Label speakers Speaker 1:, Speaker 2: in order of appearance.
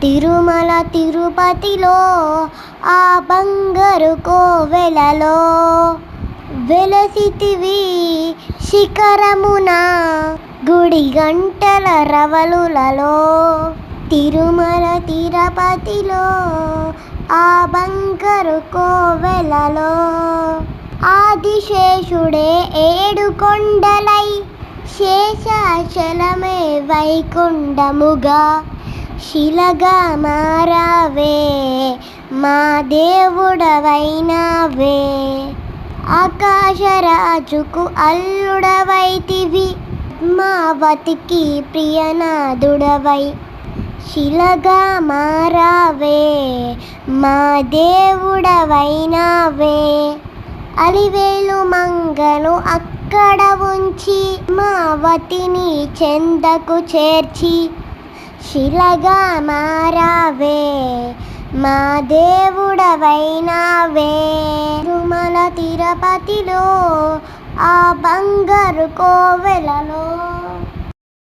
Speaker 1: తిరుమల తిరుపతిలో ఆ బంగారు కోవెలలో. వెలసితివి శిఖరమున గుడి గంటల రవలులలో. తిరుమల తిరుపతిలో ఆ బంగారు కోవెలలో. ఆదిశేషుడే ఏడు కొండలై శేషాచలమే వైకుండముగా శిలగా మారావే మా దేవుడవైనావే. ఆకాశరాజుకు అల్లుడవైతివి మావతికి ప్రియనాథుడవై. శిలగా మారావే మా దేవుడవైనావే. అలివేలు మంగను అక్కడ ఉంచి మావతిని చెందకు చేర్చి శిలగా మారావే మా దేవుడవైనావే. తిరుమల తిరుపతిలో ఆ బంగారు కోవెలలో